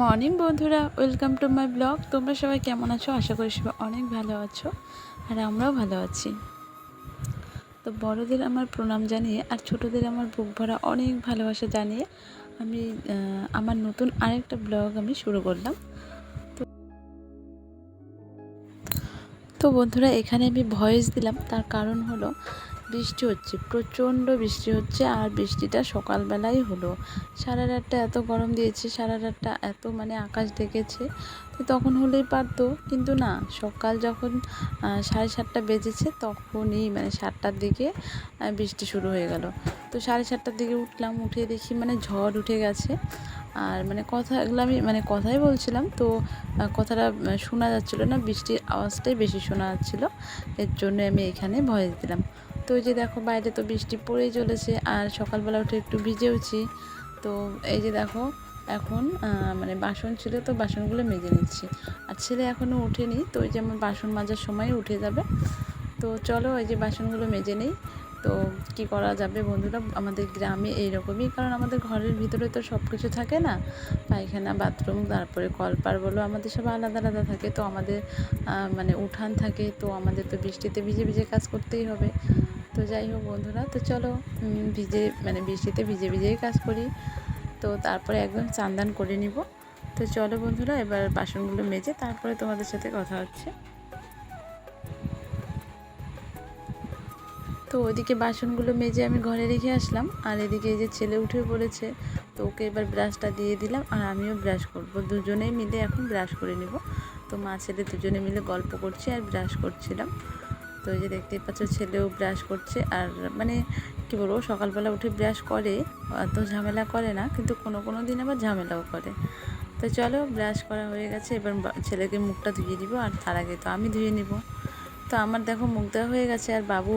Morning বন্ধুরা, welcome to my blog. তোমরা সবাই কেমন আছো? আশা করি সবাই অনেক ভালো আছো, আর আমরাও ভালো আছি। তো বড়দের আমার প্রণাম জানিয়ে আর ছোটদের আমার বুক ভরা অনেক ভালোবাসা জানিয়ে আমি আমার নতুন আরেকটা ব্লগ আমি শুরু করলাম। তো বন্ধুরা, এখানে আমি ভয়েস দিলাম। তার কারণ হলো বৃষ্টি হচ্ছে, প্রচণ্ড বৃষ্টি হচ্ছে আর বৃষ্টিটা সকালবেলাই হলো। সারা রাতটা এত গরম দিয়েছে সারা রাতটা এত মানে আকাশ ডেকেছে, তো তখন হলেই পারতো। কিন্তু না, সকাল যখন সাড়ে সাতটা বেজেছে তখনই মানে সাতটার দিকে বৃষ্টি শুরু হয়ে গেল। তো সাড়ে সাতটার দিকে উঠলাম, উঠে দেখি মানে ঝড় উঠে গেছে। আর মানে কথা এগুলো আমি মানে কথাই বলছিলাম, তো কথাটা শোনা যাচ্ছিল না, বৃষ্টির আওয়াজটাই বেশি শোনা যাচ্ছিল। এর জন্য আমি এখানে ভয়েস দিলাম। তো ওই যে দেখো বাইরে তো বৃষ্টি পড়েই চলেছে, আর সকালবেলা উঠে একটু ভিজেওছি। তো এই যে দেখো, এখন মানে বাসন ছিল তো বাসনগুলো মেজে নিচ্ছি। আর ছেলে এখনও ওঠেনি, তো ওই যে আমার বাসন মাজার সময় উঠে যাবে। তো চলো এই যে বাসনগুলো মেজে নিই। তো কি করা যাবে বন্ধুরা, আমাদের গ্রামে এইরকমই, কারণ আমাদের ঘরের ভিতরে তো সব কিছু থাকে না। পায়খানা, বাথরুম, তারপরে কলপার বলো, আমাদের সব আলাদা আলাদা থাকে। তো আমাদের মানে উঠান থাকে, তো আমাদের তো বৃষ্টিতে ভিজে ভিজে কাজ করতেই হবে। তো যাই হোক বন্ধুরা, তো চলো ভিজে মানে বৃষ্টিতে ভিজে ভিজেই কাজ করি। তো তারপরে একদম চান্দান করে নিব। তো চলো বন্ধুরা, এবার বাসনগুলো মেজে তারপরে তোমাদের সাথে কথা হচ্ছে। তো ওদিকে বাসনগুলো মেজে আমি ঘরে রেখে আসলাম। আর এদিকে এই যে ছেলে উঠে পড়েছে, তো ওকে এবার ব্রাশটা দিয়ে দিলাম। আর আমিও ব্রাশ করব। দুজনেই মিলে এখন ব্রাশ করে নিব। তো মা ছেলে দুজনে মিলে গল্প করছি আর ব্রাশ করছিলাম। তো এই যে দেখতেই পাচ্ছ, ছেলেও ব্রাশ করছে আর মানে কি বলব, সকালবেলা উঠে ব্রাশ করে, অত ঝামেলা করে না, কিন্তু কোনো কোনো দিন আবার ঝামেলাও করে। তো চলো ব্রাশ করা হয়ে গেছে, এবার ছেলেকে মুখটা ধুয়ে দিব আর তার আগে তো আমি ধুয়ে নিব। তো আমার দেখো মুখ দেওয়া হয়ে গেছে আর বাবু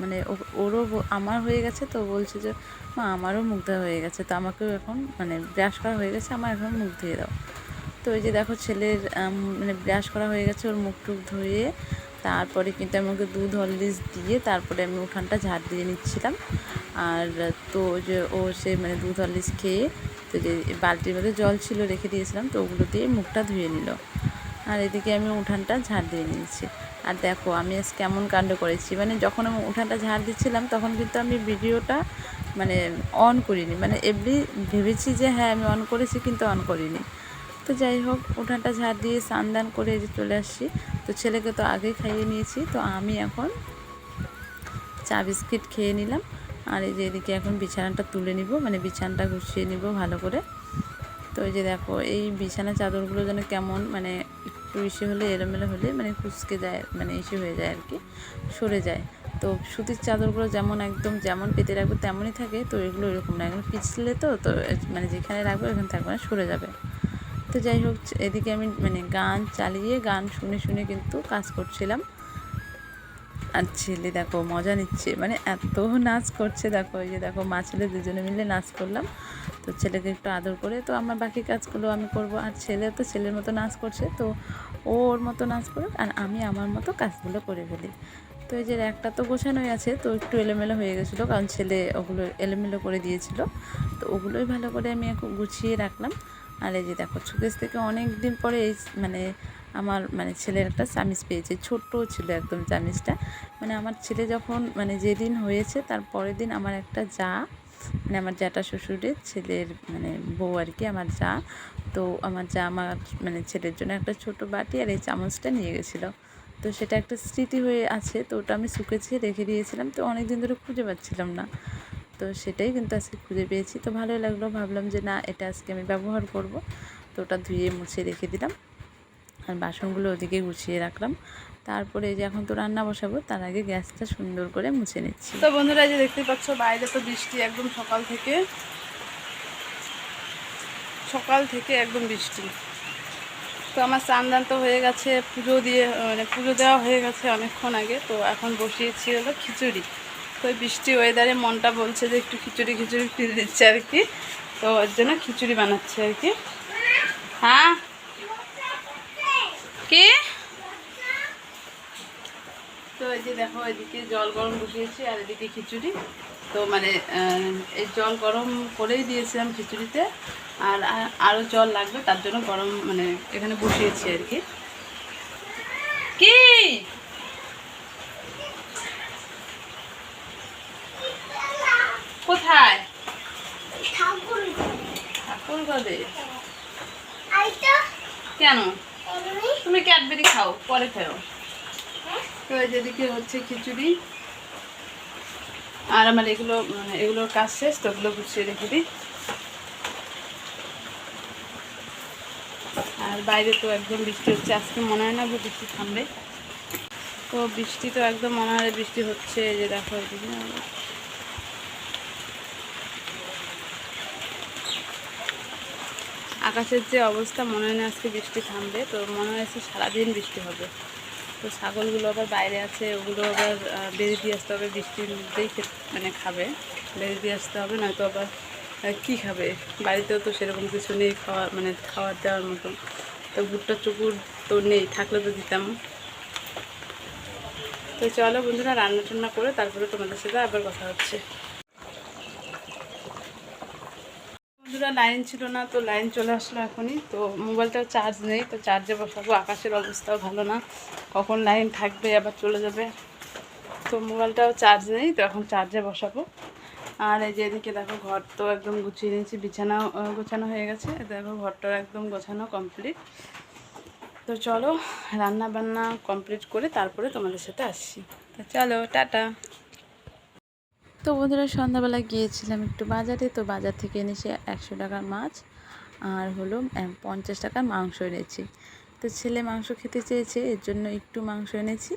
মানে ওরও আমার হয়ে গেছে তো বলছে যে, মা, আমারও মুখ দেওয়া হয়ে গেছে। তো আমাকেও এখন মানে ব্রাশ করা হয়ে গেছে, আমার এখন মুখ ধুয়ে দাও। তো ওই যে দেখো ছেলের মানে ব্রাশ করা হয়ে গেছে ওর মুখ টুক ধুয়ে, তারপরে কিন্তু আমি ওকে দুধ হরলিক্স দিয়ে তারপরে আমি উঠানটা ঝাড় দিয়ে নিচ্ছিলাম। আর তো যে ও সে মানে দুধ হরলিক্স খেয়ে, তো যে বালতির মধ্যে জল ছিল রেখে দিয়েছিলাম, তো ওগুলো দিয়ে মুখটা ধুয়ে নিল। আর এদিকে আমি উঠানটা ঝাড় দিয়ে নিয়েছি। আর দেখো আমি আজ কেমন কাণ্ড করেছি মানে যখন আমি উঠানটা ঝাড় দিচ্ছিলাম তখন কিন্তু আমি ভিডিওটা মানে অন করিনি মানে এমনি ভেবেছি যে হ্যাঁ আমি অন করেছি কিন্তু অন করিনি। তো যাই হোক, উঠানটা ঝাড় দিয়ে স্নান করে যে চলে আসছি। তো ছেলেকে তো আগেই খাইয়ে নিয়েছি, তো আমি এখন চা বিস্কিট খেয়ে নিলাম। আর এই যে এদিকে এখন বিছানাটা তুলে নিব মানে বিছানাটা গুছিয়ে নিব ভালো করে। তো এই যে দেখো, এই বিছানা চাদরগুলো যেন কেমন মানে একটু ইসে হলে, এলোমেলো হলে মানে কুচকে যায় মানে ইসে হয়ে যায় আর কি, সরে যায়। তো সুতির চাদরগুলো যেমন একদম যেমন পেতে রাখবে তেমনই থাকে, তো এগুলো এরকম না। এগুলো পিছলে তো তো মানে যেখানে রাখবে, ওখানে থাকবে না, সরে যাবে। তো যাই হোক, এদিকে আমি মানে গান চালিয়ে গান শুনে শুনে কিন্তু কাজ করছিলাম। আর ছেলে দেখো মজা নিচ্ছে মানে এত নাচ করছে দেখো, এই যে দেখো মা ছেলে দুজনে মিলে নাচ করলাম। তো ছেলেকে একটু আদর করে তো আমার বাকি কাজগুলো আমি করব। আর ছেলে তো ছেলের মতো নাচ করছে, তো ওর মতো নাচ করুক আর আমি আমার মতো কাজগুলো করে ফেলি। তো এই যে একটা তো গোছানোই আছে, তো একটু এলোমেলো হয়ে গেছিল কারণ ছেলে ওগুলো এলোমেলো করে দিয়েছিল। তো ওগুলোই ভালো করে আমি গুছিয়ে রাখলাম। আর এই যে দেখো সুকেশ থেকে অনেক দিন পরে এই মানে আমার মানে ছেলের একটা চামিচ পেয়েছে, ছোট্ট ছিল একদম চামিচটা। মানে আমার ছেলে যখন মানে যেদিন হয়েছে তার পরের দিন আমার একটা যা মানে আমার জ্যাঠা শ্বশুরের ছেলের মানে বউ আর কি, আমার যা। তো আমার যা আমার মানে ছেলের জন্য একটা ছোট বাটি আর এই চামচটা নিয়ে গেছিল। তো সেটা একটা স্মৃতি হয়ে আছে, তো ওটা আমি শুকেছে রেখে দিয়েছিলাম। তো অনেক দিন ধরে খুঁজে পাচ্ছিলাম না। তো সেটাই কিন্তু আজকে খুঁজে পেয়েছি। তো ভালোই লাগল, ভাবলাম যে না, এটা আজকে আমি ব্যবহার করব। তো ওটা ধুয়ে মুছে রেখে দিলাম। আর বাসনগুলো ওদিকে গুছিয়ে রাখলাম। তারপরে যে এখন তো রান্না বসাবো, তার আগে গ্যাসটা সুন্দর করে মুছে নিচ্ছি। তো বন্ধুরা যে দেখতে পাচ্ছ, বাইরে তো বৃষ্টি, একদম সকাল থেকে। সকাল থেকে একদম বৃষ্টি। তো আমার চান্দান তো হয়ে গেছে, পুজো দিয়ে মানে পুজো দেওয়া হয়ে গেছে অনেকক্ষণ আগে। তো এখন বসিয়েছি হলো খিচুড়ি। তো বৃষ্টি ওয়েদারে মনটা বলছে যে একটু খিচুড়ি খিচুড়ি ফিল দিচ্ছে আর কি। তো ওর জন্য খিচুড়ি বানাচ্ছে আর কি। হ্যাঁ? কি? তো এই যে দেখো, এদিকে জল গরম বসিয়েছি আর এদিকে খিচুড়ি। তো মানে এই জল গরম করেই দিয়েছিলাম খিচুড়িতে। আর আরও জল লাগবে, তার জন্য গরম মানে এখানে বসিয়েছি আর কি। ঘরে কেন? তুমি ক্যাডবেরি খাও পরে খাও। তো এই যেদিকে হচ্ছে খিচুড়ি। আর আমার এগুলো মানে এগুলোর কাজ শেষ তো ওগুলো গুছিয়ে রেখে দিই। আর বাইরে তো একদম বৃষ্টি হচ্ছে আজকে মনে হয় না বৃষ্টি থামবে। তো বৃষ্টি তো একদম মনে হয় বৃষ্টি হচ্ছে এই যে দেখো আকাশের যে অবস্থা, মনে হয় না আজকে বৃষ্টি থামবে, তো মনে হয়েছে সারাদিন বৃষ্টি হবে। তো ছাগলগুলো আবার বাইরে আছে, ওগুলো আবার বেরিয়ে দিয়ে আসতে হবে, বৃষ্টির মধ্যেই মানে খাবে। বেরিয়ে দিয়ে আসতে হবে, নয়তো আবার কী খাবে? বাড়িতেও তো সেরকম কিছু নেই, খাওয়া মানে খাওয়ার দেওয়ার মতো। তো ভুট্টা চুকুর তো নেই, থাকলে তো দিতাম। তো চলো বন্ধুরা রান্না টান্না করে তারপরে তোমাদের সাথে আবার কথা হচ্ছে। বন্ধুরা লাইন ছিল না, তো লাইন চলে আসলো এখনই। তো মোবাইলটাও চার্জ নেই, তো চার্জে বসাবো। আকাশের অবস্থাও ভালো না। কখন লাইন থাকবে, আবার চলে যাবে। তো মোবাইলটাও চার্জ নেই, তো এখন চার্জে বসাবো। আর এই যে এদিকে দেখো, ঘর তো একদম গুছিয়ে নিয়েছি, বিছানাও গোছানো হয়ে গেছে। দেখো, ঘরটাও একদম গোছানো কমপ্লিট তো চলো রান্না বান্না কমপ্লিট করে তারপরে তোমাদের সাথে আসছি। তো চলো, টাটা। তো বন্ধুরা, সন্ধ্যাবেলা গিয়েছিলাম একটু বাজারে। তো বাজার থেকে এনেছি একশো টাকার মাছ আর হলো পঞ্চাশ টাকার মাংস এনেছি। তো ছেলে মাংস খেতে চেয়েছে, এর জন্য একটু মাংস এনেছি।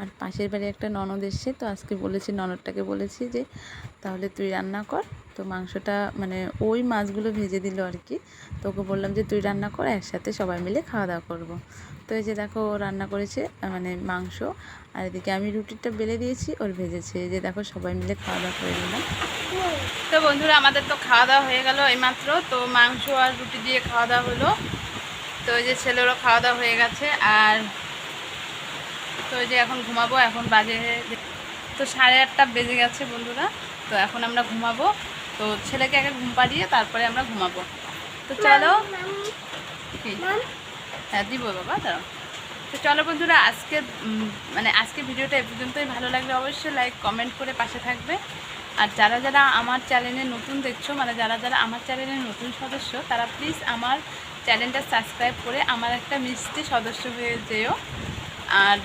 আর পাশের বাড়ি একটা ননদ এসছে, তো আজকে বলেছি, ননদটাকে বলেছি যে, তাহলে তুই রান্না কর তো মাংসটা মানে ওই মাছগুলো ভেজে দিল আর কি। তো ওকে বললাম যে, তুই রান্না কর, একসাথে সবাই মিলে খাওয়া দাওয়া করব। তো এই যে দেখো, ও রান্না করেছে মানে মাংস। আর এদিকে আমি রুটিটা বেলে দিয়েছি, ওর ভেজেছে। এই যে দেখো, সবাই মিলে খাওয়া দাওয়া করে নিলাম। তো বন্ধুরা, আমাদের তো খাওয়া দাওয়া হয়ে গেল এইমাত্র। তো মাংস আর রুটি দিয়ে খাওয়া দাওয়া হলো। তো ওই যে ছেলেরও খাওয়া দাওয়া হয়ে গেছে। আর তো ওই যে এখন ঘুমাবো, এখন বাজে। তো সাড়ে আটটা বেজে গেছে বন্ধুরা। তো এখন আমরা ঘুমাবো। তো ছেলেকে আগে ঘুম পাড়িয়ে তারপরে আমরা ঘুমাবো। তো চলো? হ্যাঁ দিব বাবা দাঁড়াও। তো চলো বন্ধুরা আজকে মানে আজকে ভিডিওটা এ পর্যন্তই। ভালো লাগলে অবশ্যই লাইক কমেন্ট করে পাশে থাকবে। আর যারা যারা আমার চ্যানেলে নতুন দেখছ মানে যারা যারা আমার চ্যানেলের নতুন সদস্য তারা প্লিজ আমার চ্যানেলটা সাবস্ক্রাইব করে আমার একটা মিষ্টি সদস্য হয়ে যেও। আর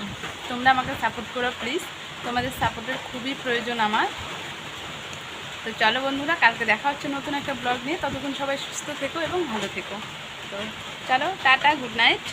তোমরা আমাকে সাপোর্ট করো প্লিজ তোমাদের সাপোর্টের খুবই প্রয়োজন আমার। তো চলো বন্ধুরা, কালকে দেখা হচ্ছে নতুন একটা ব্লগ নিয়ে। ততক্ষণ সবাই সুস্থ থেকো এবং ভালো থেকো। তো চলো, টাটা গুড নাইট